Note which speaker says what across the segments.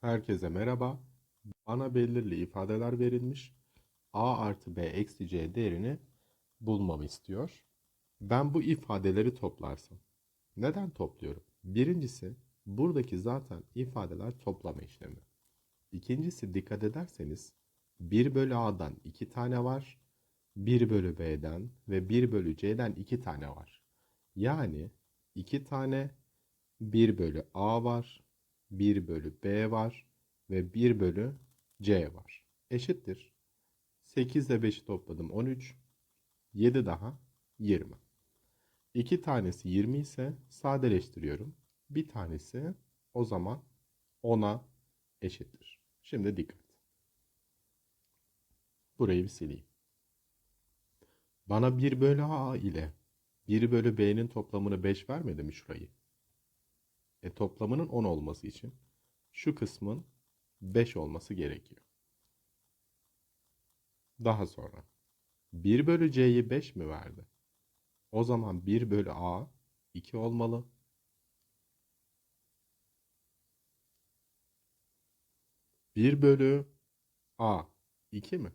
Speaker 1: Herkese merhaba. Bana belirli ifadeler verilmiş. A artı B eksi C değerini bulmamı istiyor. Ben bu ifadeleri toplarsam. Neden topluyorum? Birincisi buradaki zaten ifadeler toplama işlemi. İkincisi dikkat ederseniz 1 bölü A'dan 2 tane var. 1 bölü B'den ve 1 bölü C'den 2 tane var. Yani 2 tane 1 bölü A var. 1 bölü B var ve 1 bölü C var. Eşittir. 8 ile 5'i topladım 13. 7 daha 20. 2 tanesi 20 ise sadeleştiriyorum. Bir tanesi o zaman 10'a eşittir. Şimdi dikkat. Burayı bir sileyim. Bana 1 bölü A ile 1 bölü B'nin toplamını 5 vermedi mi şurayı? E toplamının 10 olması için şu kısmın 5 olması gerekiyor. Daha sonra 1 bölü C'yi 5 mi verdi? O zaman 1 bölü A 2 olmalı. Bir bölü A 2 mi?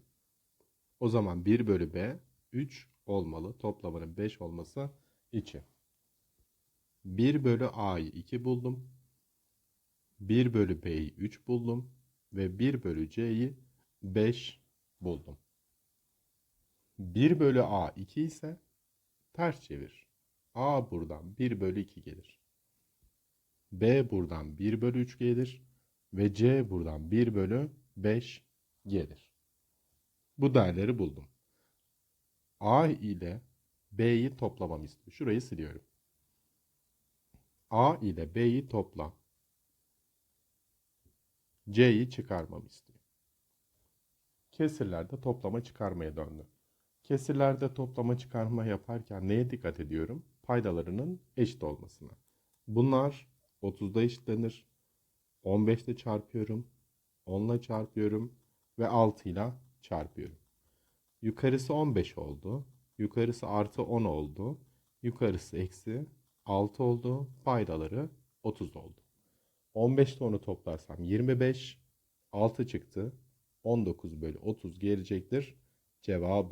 Speaker 1: O zaman 1 bölü B 3 olmalı. Toplamının 5 olması için. 1 bölü A'yı 2 buldum. 1 bölü B'yi 3 buldum. Ve 1 bölü C'yi 5 buldum. 1 bölü A 2 ise ters çevir. A buradan 1 bölü 2 gelir. B buradan 1 bölü 3 gelir. Ve C buradan 1 bölü 5 gelir. Bu değerleri buldum. A ile B'yi toplamam istiyor. Şurayı siliyorum. A ile B'yi topla. C'yi çıkarmamı istiyor. Kesirlerde toplama çıkarmaya döndü. Kesirlerde toplama çıkarma yaparken neye dikkat ediyorum? Paydalarının eşit olmasına. Bunlar 30'da eşitlenir. 15'te çarpıyorum. 10 ile çarpıyorum. Ve 6 ile çarpıyorum. Yukarısı 15 oldu. Yukarısı artı 10 oldu. Yukarısı eksi 6 oldu. Paydaları 30 oldu. 15'te 10'u toplarsam 25. 6 çıktı. 19 bölü 30 gelecektir. Cevabı